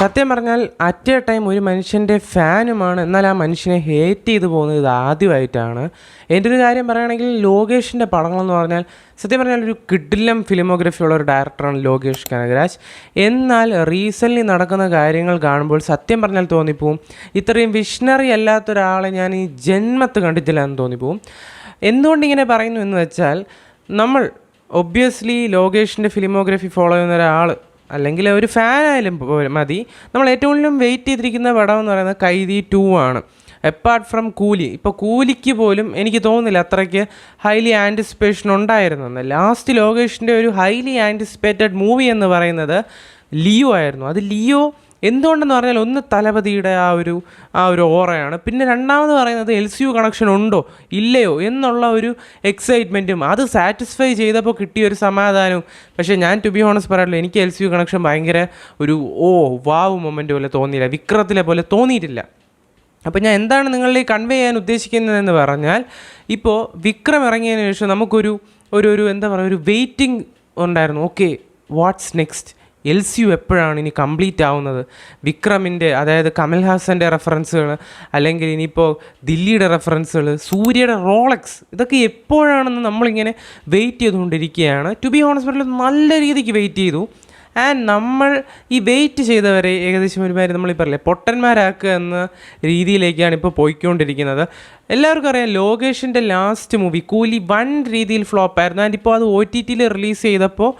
സത്യം പറഞ്ഞാൽ at A time ഒരു മനുഷ്യന്റെ ഫാനുമാണ്. എന്നാൽ ആ മനുഷ്യനെ ഹേറ്റ് ചെയ്തു പോകുന്നത് ഇത് ആദ്യമായിട്ടാണ്. എന്റെ ഒരു കാര്യം പറയുകയാണെങ്കിൽ ലോകേഷിന്റെ പടങ്ങളെന്ന് പറഞ്ഞാൽ സത്യം പറഞ്ഞാൽ ഒരു കിഡിലം ഫിലിമോഗ്രഫി ഉള്ള ഒരു ഡയറക്ടറാണ് ലോകേഷ് കനകരാജ്. എന്നാൽ റീസെന്റ്ലി നടക്കുന്ന കാര്യങ്ങൾ കാണുമ്പോൾ സത്യം പറഞ്ഞാൽ തോന്നിപ്പോവും. ഇത്രയും വിഷണറി അല്ലാത്ത ഒരാളെ ഞാൻ ഈ ജന്മത്ത് കണ്ടിട്ടില്ല എന്ന് തോന്നിപ്പോവും. എന്തുകൊണ്ടിങ്ങനെ പറയുന്നു എന്ന് വെച്ചാൽ നമ്മൾ ഒബ്വിയസ്ലി ലോകേഷിന്റെ ഫിലിമോഗ്രഫി ഫോളോ ചെയ്യുന്ന ഒരാൾ അല്ലെങ്കിൽ ഒരു ഫാൻ ആയാലും മതി. നമ്മൾ ഏറ്റവും കൂടുതലും വെയിറ്റ് ചെയ്തിരിക്കുന്ന പടം എന്ന് പറയുന്നത് കൈതി ടു ആണ്. Apart from Coolie. ഇപ്പോൾ കൂലിക്ക് പോലും എനിക്ക് തോന്നുന്നില്ല അത്രയ്ക്ക് ഹൈലി ആന്റിസിപ്പേഷൻ ഉണ്ടായിരുന്നെന്ന്. ലാസ്റ്റ് ലോകേഷിന്റെ ഒരു ഹൈലി ആന്റിസിപ്പേറ്റഡ് മൂവി എന്ന് പറയുന്നത് ലിയോ ആയിരുന്നു. അത് ലിയോ എന്തുകൊണ്ടെന്ന് പറഞ്ഞാൽ ഒന്ന് തലപതിയുടെ ആ ഒരു ആ ഒരു ഓറയാണ്. പിന്നെ രണ്ടാമത് പറയുന്നത് എൽ സി യു കണക്ഷൻ ഉണ്ടോ? ഇല്ലയോ? എന്നുള്ള ഒരു എക്സൈറ്റ്മെന്റും അത് സാറ്റിസ്ഫൈ ചെയ്തപ്പോൾ കിട്ടിയ ഒരു സമാധാനവും. പക്ഷേ ഞാൻ ടു ബി ഹോണസ് പറയാറില്ല എനിക്ക് എൽ സി യു കണക്ഷൻ ഭയങ്കര ഒരു ഓ വാവ് മൊമെന്റ് പോലെ തോന്നിയില്ല. വിക്രത്തിലെ പോലെ തോന്നിയിട്ടില്ല. അപ്പോൾ ഞാൻ എന്താണ് നിങ്ങളിൽ കൺവേ ചെയ്യാൻ ഉദ്ദേശിക്കുന്നതെന്ന് പറഞ്ഞാൽ ഇപ്പോൾ വിക്രം ഇറങ്ങിയതിന് ശേഷം നമുക്കൊരു ഒരു ഒരു എന്താ പറയുക ഒരു വെയിറ്റിംഗ് ഉണ്ടായിരുന്നു. Okay what's next L C U എപ്പോഴാണ് ഇനി കംപ്ലീറ്റ് ആവുന്നത്? വിക്രമിന്റെ അതായത് കമൽഹാസന്റെ റെഫറൻസുകൾ അല്ലെങ്കിൽ ഇനിയിപ്പോൾ ദില്ലിയുടെ റെഫറൻസുകൾ സൂര്യയുടെ റോളക്സ് ഇതൊക്കെ എപ്പോഴാണെന്ന് നമ്മളിങ്ങനെ വെയിറ്റ് ചെയ്തുകൊണ്ടിരിക്കുകയാണ്. ടു ബി ഹോണസ്റ്റ് നല്ല രീതിക്ക് വെയിറ്റ് ചെയ്തു. ആൻഡ് നമ്മൾ ഈ വെയിറ്റ് ചെയ്തവരെ ഏകദേശം ഒരുമാതിരി നമ്മൾ പറയില്ലേ പൊട്ടന്മാരാക്കുക എന്ന രീതിയിലേക്കാണ് ഇപ്പോൾ പോയിക്കൊണ്ടിരിക്കുന്നത്. എല്ലാവർക്കും അറിയാം ലോകേഷിന്റെ ലാസ്റ്റ് മൂവി കൂലി വൺ രീതിയിൽ ഫ്ലോപ്പായിരുന്നു ആൻഡ് ഇപ്പോൾ അത് ഒ ടി ടിയിൽ റിലീസ് ചെയ്തപ്പോൾ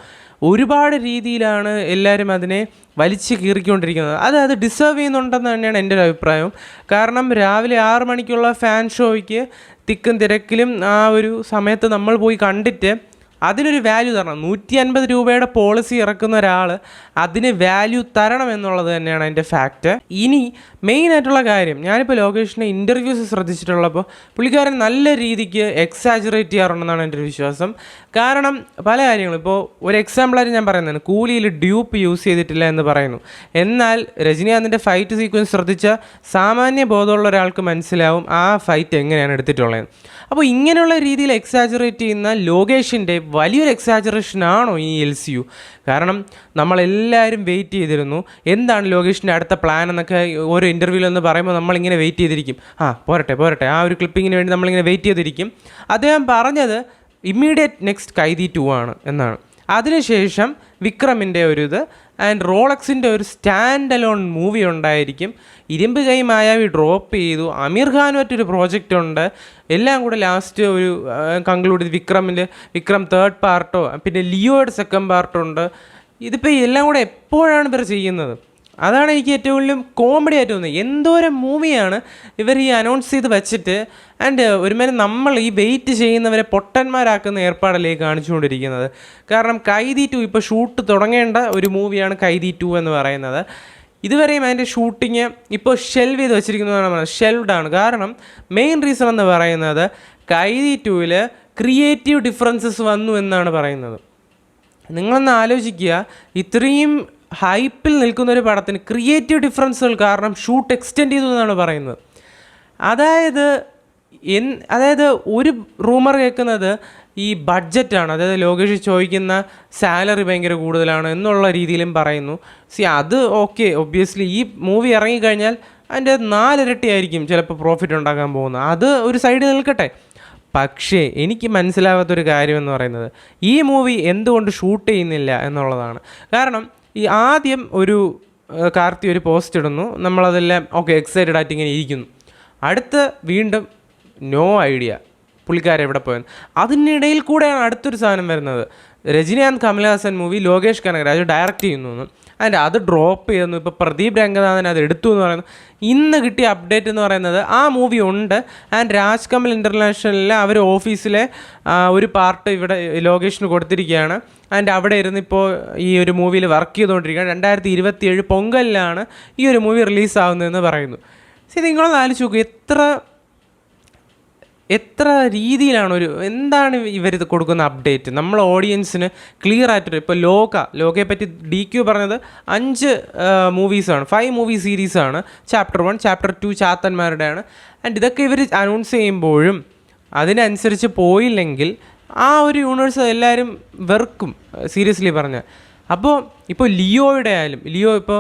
ഒരുപാട് രീതിയിലാണ് എല്ലാവരും അതിനെ വലിച്ചു കീറിക്കൊണ്ടിരിക്കുന്നത്. അത് അത് ഡിസേർവ് ചെയ്യുന്നുണ്ടെന്ന് തന്നെയാണ് എന്റെ ഒരു അഭിപ്രായം. കാരണം രാവിലെ ആറ് മണിക്കുള്ള ഫാൻ ഷോയ്ക്ക് തിക്കും തിരക്കിലും ആ ഒരു സമയത്ത് നമ്മൾ പോയി കണ്ടിട്ട് അതിനൊരു വാല്യൂ തരണം. നൂറ്റി അൻപത് രൂപയുടെ പോളിസി ഇറക്കുന്ന ഒരാൾ അതിന് വാല്യൂ തരണം എന്നുള്ളത് തന്നെയാണ് അതിന്റെ ഫാക്റ്റ് ഇനി മെയിൻ ആയിട്ടുള്ള കാര്യം ഞാനിപ്പോൾ ലോകേഷിന്റെ ഇന്റർവ്യൂസ് ശ്രദ്ധിച്ചിട്ടുള്ളപ്പോൾ പുള്ളിക്കാരൻ നല്ല രീതിക്ക് എക്സാജറേറ്റ് ചെയ്യാറുണ്ടെന്നാണ് എന്റെ ഒരു വിശ്വാസം. കാരണം പല കാര്യങ്ങളും ഇപ്പോൾ ഒരു എക്സാമ്പിളായിട്ട് ഞാൻ പറയുന്നതാണ്. കൂലിയിൽ ഡ്യൂപ്പ് യൂസ് ചെയ്തിട്ടില്ല എന്ന് പറയുന്നു. എന്നാൽ രജനീകാന്തിന്റെ ഫൈറ്റ് സീക്വൻസ് ശ്രദ്ധിച്ച സാമാന്യ ബോധമുള്ള ഒരാൾക്ക് മനസ്സിലാവും ആ ഫൈറ്റ് എങ്ങനെയാണ് എടുത്തിട്ടുള്ളത്. അപ്പോൾ ഇങ്ങനെയുള്ള രീതിയിൽ എക്സാജറേറ്റ് ചെയ്യുന്ന ലോകേഷിന്റെ വലിയൊരു എക്സാജറേഷൻ ആണോ ഈ എൽ സി യു കാരണം നമ്മളെല്ലാവരും വെയിറ്റ് ചെയ്തിരുന്നു. എന്താണ് ലോകേഷിന്റെ അടുത്ത പ്ലാൻ എന്നൊക്കെ ഓരോ ഇന്റർവ്യൂവിൽ എന്ന് പറയുമ്പോൾ നമ്മളിങ്ങനെ വെയിറ്റ് ചെയ്തിരിക്കും. ആ പോരട്ടെ പോരട്ടെ. ആ ഒരു ക്ലിപ്പിങ്ങിന് വേണ്ടി നമ്മളിങ്ങനെ വെയിറ്റ് ചെയ്തിരിക്കും. അദ്ദേഹം പറഞ്ഞത് ഇമ്മീഡിയറ്റ് നെക്സ്റ്റ് കൈതി ടു ആണ് എന്നാണ്. അതിനുശേഷം വിക്രമിന്റെ ഒരു ഇത് ആൻഡ് റോളക്സിന്റെ ഒരു സ്റ്റാൻഡ് അലോൺ മൂവി ഉണ്ടായിരിക്കും. ഇരുമ്പ് കൈ ഡ്രോപ്പ് ചെയ്തു. അമീർ ഖാനുമായിട്ടൊരു പ്രോജക്റ്റ് ഉണ്ട്. എല്ലാം കൂടെ ലാസ്റ്റ് ഒരു കൺക്ലൂഡ് ചെയ്ത്. വിക്രമിന്റെ വിക്രം തേർഡ് പാർട്ടോ പിന്നെ ലിയോയുടെ സെക്കൻഡ് പാർട്ടുണ്ട് ഇതിപ്പോൾ എല്ലാം കൂടെ എപ്പോഴാണ് ഇവർ ചെയ്യുന്നത്? അതാണ് എനിക്ക് ഏറ്റവും കൂടുതലും കോമഡി ആയിട്ട് തോന്നുന്നത് എന്തോരം മൂവിയാണ് ഇവർ ഈ അനൗൺസ് ചെയ്ത് വെച്ചിട്ട് ആൻഡ് ഒരുമാതിരി നമ്മൾ ഈ വെയിറ്റ് ചെയ്യുന്നവരെ പൊട്ടന്മാരാക്കുന്ന ഏർപ്പാടിലേക്ക് കാണിച്ചുകൊണ്ടിരിക്കുന്നത്. കാരണം കൈതി ടു ഇപ്പോൾ ഷൂട്ട് തുടങ്ങേണ്ട ഒരു മൂവിയാണ് കൈതി ടു എന്ന് പറയുന്നത്. ഇതുവരെയും അതിന്റെ ഷൂട്ടിങ് ഇപ്പോൾ ഷെൽവ് ചെയ്ത് വെച്ചിരിക്കുന്നതാണ് പറയുന്നത്. ഷെൽവ്ഡ് ആണ്. കാരണം മെയിൻ റീസൺ എന്ന് പറയുന്നത് കൈതി ടുവിൽ ക്രിയേറ്റീവ് ഡിഫറൻസസ് വന്നു എന്നാണ് പറയുന്നത്. നിങ്ങളൊന്ന് ആലോചിക്കുക ഇത്രയും ഹൈപ്പിൽ നിൽക്കുന്ന ഒരു പടത്തിന് ക്രിയേറ്റീവ് ഡിഫറൻസുകൾ കാരണം ഷൂട്ട് എക്സ്റ്റെൻഡ് ചെയ്തു എന്നാണ് പറയുന്നത്. അതായത് എൻ അതായത് ഒരു റൂമർ കേൾക്കുന്നത് ഈ ബഡ്ജറ്റാണ് അതായത് ലോകേഷ് ചോദിക്കുന്ന സാലറി ഭയങ്കര കൂടുതലാണ് എന്നുള്ള രീതിയിലും പറയുന്നു. സി അത് ഓക്കെ ഒബ്വിയസ്ലി ഈ മൂവി ഇറങ്ങിക്കഴിഞ്ഞാൽ അതിന്റെ നാലിരട്ടി ആയിരിക്കും ചിലപ്പോൾ പ്രോഫിറ്റ് ഉണ്ടാക്കാൻ പോകുന്നത്. അത് ഒരു സൈഡിൽ നിൽക്കട്ടെ. പക്ഷേ എനിക്ക് മനസ്സിലാവാത്തൊരു കാര്യമെന്ന് പറയുന്നത് ഈ മൂവി എന്തുകൊണ്ട് ഷൂട്ട് ചെയ്യുന്നില്ല എന്നുള്ളതാണ്. കാരണം ഈ ആദ്യം ഒരു കാർത്തി ഒരു പോസ്റ്റ് ഇടുന്നു. നമ്മളതെല്ലാം ഓക്കെ എക്സൈറ്റഡ് ആയിട്ട് ഇങ്ങനെ ഇരിക്കുന്നു. അടുത്ത് വീണ്ടും നോ ഐഡിയ പുള്ളിക്കാരെവിടെ പോയെന്ന്. അതിനിടയിൽ കൂടെയാണ് അടുത്തൊരു സാധനം വരുന്നത്. രജനീകാന്ത് കമൽഹാസൻ മൂവി ലോകേഷ് കനകരാജ് ഡയറക്റ്റ് ചെയ്യുന്നു അതിന്റെ അത് ഡ്രോപ്പ് ചെയ്യുന്നു. ഇപ്പോൾ പ്രദീപ് രംഗനാഥൻ അത് എടുത്തു എന്ന് പറയുന്നു. ഇന്ന് കിട്ടിയ അപ്ഡേറ്റ് എന്ന് പറയുന്നത് ആ മൂവി ഉണ്ട്. ആൻഡ് രാജ് കമൽ ഇന്റർനാഷണലിലെ അവർ ഓഫീസിലെ ഒരു പാർട്ട് ഇവിടെ ലോകേഷിന് കൊടുത്തിരിക്കുകയാണ്. ആൻഡ് അവിടെ ഇരുന്ന് ഇപ്പോൾ ഈ ഒരു മൂവിയിൽ വർക്ക് ചെയ്തുകൊണ്ടിരിക്കുകയാണ്. രണ്ടായിരത്തി ഇരുപത്തി ഏഴ് പൊങ്കലിലാണ് ഈ ഒരു മൂവി റിലീസാവുന്നതെന്ന് പറയുന്നു. സി നിങ്ങളൊന്ന് ആലോചിച്ച് നോക്കൂ. എത്ര എത്ര രീതിയിലാണ് ഒരു എന്താണ് ഇവരിത് കൊടുക്കുന്ന അപ്ഡേറ്റ്? നമ്മൾ ഓഡിയൻസിന് ക്ലിയർ ആയിട്ടൊരു ഇപ്പോൾ ലോക ലോകയെ പറ്റി ഡി ക്യു പറഞ്ഞത് അഞ്ച് മൂവീസാണ് ഫൈവ് മൂവി സീരീസാണ് ചാപ്റ്റർ വൺ ചാപ്റ്റർ ടു ചാത്തന്മാരുടെയാണ്. ആൻഡ് ഇതൊക്കെ ഇവർ അനൗൺസ് ചെയ്യുമ്പോഴും അതിനനുസരിച്ച് പോയില്ലെങ്കിൽ ആ ഒരു യൂണിവേഴ്സ് എല്ലാവരും വെറുക്കും. സീരിയസ്ലി പറഞ്ഞാൽ അപ്പോൾ ഇപ്പോൾ ലിയോയുടെ ആയാലും ലിയോ ഇപ്പോൾ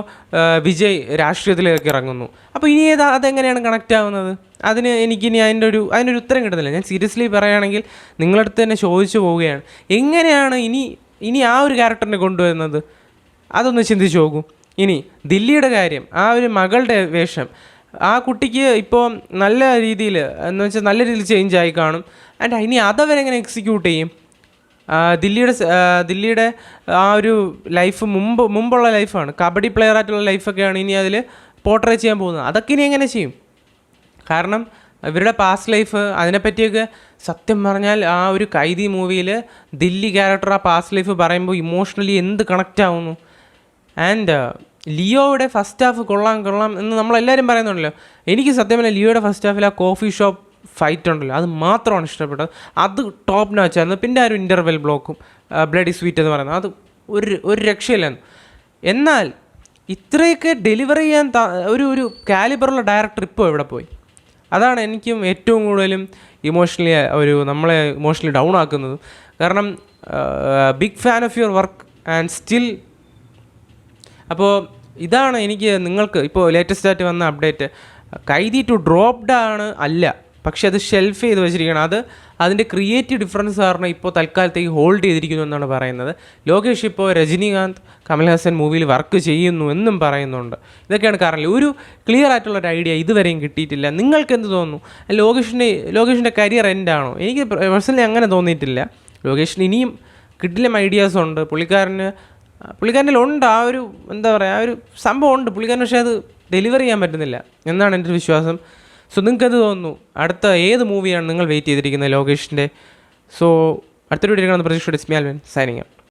വിജയ് രാഷ്ട്രീയത്തിലേക്ക് ഇറങ്ങുന്നു. അപ്പോൾ ഇനി ഏതാ അതെങ്ങനെയാണ് കണക്റ്റ് ആവുന്നത്? അതിന് എനിക്കിനി അതിന്റെ ഒരു അതിനൊരു ഉത്തരം കിട്ടുന്നില്ല. ഞാൻ സീരിയസ്ലി പറയുകയാണെങ്കിൽ നിങ്ങളടുത്ത് തന്നെ ചോദിച്ചു പോവുകയാണ്. എങ്ങനെയാണ് ഇനി ഇനി ആ ഒരു ക്യാരക്ടറിനെ കൊണ്ടുവരുന്നത്? അതൊന്ന് ചിന്തിച്ച് നോക്കൂ. ഇനി ദില്ലിയുടെ കാര്യം ആ ഒരു മകളുടെ വേഷം ആ കുട്ടിക്ക് ഇപ്പോൾ നല്ല രീതിയിൽ എന്ന് വെച്ചാൽ നല്ല രീതിയിൽ ചേഞ്ച് ആയി കാണും. ആൻഡ് ഇനി അതവരെങ്ങനെ എക്സിക്യൂട്ട് ചെയ്യും? ദില്ലിയുടെ ദില്ലിയുടെ ആ ഒരു ലൈഫ് മുമ്പ് മുമ്പുള്ള ലൈഫാണ്. കബഡി പ്ലെയർ ആയിട്ടുള്ള ലൈഫൊക്കെയാണ് ഇനി അതിൽ പോർട്രേ ചെയ്യാൻ പോകുന്നത്. അതൊക്കെ ഇനി എങ്ങനെ ചെയ്യും? കാരണം ഇവരുടെ പാസ്റ്റ് ലൈഫ് അതിനെപ്പറ്റിയൊക്കെ സത്യം പറഞ്ഞാൽ ആ ഒരു കൈദി മൂവിയിൽ ദില്ലി ക്യാരക്ടർ ആ പാസ്റ്റ് ലൈഫ് പറയുമ്പോൾ ഇമോഷണലി എന്ത് കണക്റ്റ് ആവുന്നു? ആൻഡ് ലിയോയുടെ ഫസ്റ്റ് ഹാഫ് കൊള്ളാം കൊള്ളാം എന്ന് നമ്മളെല്ലാവരും പറയുന്നുണ്ടല്ലോ. എനിക്ക് സത്യം പറഞ്ഞാൽ ലിയോയുടെ ഫസ്റ്റ് ഹാഫിൽ ആ കോഫി ഷോപ്പ് ഫൈറ്റ് ഉണ്ടല്ലോ അത് മാത്രമാണ് ഇഷ്ടപ്പെട്ടത്. അത് ടോപ്പ് നാച്ചായിരുന്നു പിന്നെ ആ ഒരു ഇന്റർവെൽ ബ്ലോക്കും ബ്ലഡി സ്വീറ്റ് എന്ന് പറയുന്നത്. അത് ഒരു ഒരു രക്ഷയില്ലായിരുന്നു. എന്നാൽ ഇത്രയൊക്കെ ഡെലിവറി ചെയ്യാൻ ഒരു ഒരു കാലിബറുള്ള ഡയറക്ടർ ഇപ്പോൾ എവിടെ പോയി? അതാണ് എനിക്കും ഏറ്റവും കൂടുതലും ഇമോഷണലി ഒരു നമ്മളെ ഇമോഷണലി ഡൗൺ ആക്കുന്നത്. കാരണം big fan of your work and still അപ്പോൾ ഇതാണ് എനിക്ക് നിങ്ങൾക്ക് ഇപ്പോൾ ലേറ്റസ്റ്റ് ആയിട്ട് വന്ന അപ്ഡേറ്റ് കൈതി ടു ഡ്രോപ്ഡ് ആണ് അല്ല. പക്ഷെ അത് ഷെൽഫ് ചെയ്ത് വെച്ചിരിക്കണം അത് അതിന്റെ ക്രിയേറ്റീവ് ഡിഫറൻസ് കാരണം ഇപ്പോൾ തൽക്കാലത്തേക്ക് ഹോൾഡ് ചെയ്തിരിക്കുന്നു എന്നാണ് പറയുന്നത്. ലോകേഷ് ഇപ്പോൾ രജനീകാന്ത് കമൽഹാസൻ മൂവിയിൽ വർക്ക് ചെയ്യുന്നു എന്നും പറയുന്നുണ്ട്. ഇതൊക്കെയാണ് കാരണം. ഒരു ക്ലിയർ ആയിട്ടുള്ള ഒരു ഐഡിയ ഇതുവരെയും കിട്ടിയിട്ടില്ല. നിങ്ങൾക്ക് എന്ത് തോന്നുന്നു ലോകേഷിന്റെ ലോകേഷിന്റെ കരിയർ എൻഡാണോ എനിക്ക് പേഴ്സണലി അങ്ങനെ തോന്നിയിട്ടില്ല. ലോകേഷിന് ഇനിയും കിട്ടിലും ഐഡിയാസ് ഉണ്ട്. പുള്ളിക്കാരന് പുള്ളിക്കാരനിൽ ഉണ്ട്. ആ ഒരു എന്താ പറയുക ആ ഒരു സംഭവം ഉണ്ട്. പുള്ളിക്കാരൻ പക്ഷേ അത് ഡെലിവർ ചെയ്യാൻ പറ്റുന്നില്ല എന്നാണ് എന്റെ വിശ്വാസം. സോ നിങ്ങൾക്ക് എന്ത് തോന്നുന്നു. അടുത്ത ഏത് മൂവിയാണ് നിങ്ങൾ വെയിറ്റ് ചെയ്തിരിക്കുന്നത് ലോകേഷിന്റെ സോ അടുത്തൊരു വീഡിയോ കാണുന്ന പ്രതീക്ഷയുടെ സ്മിയാൽവൻ സൈനിങ്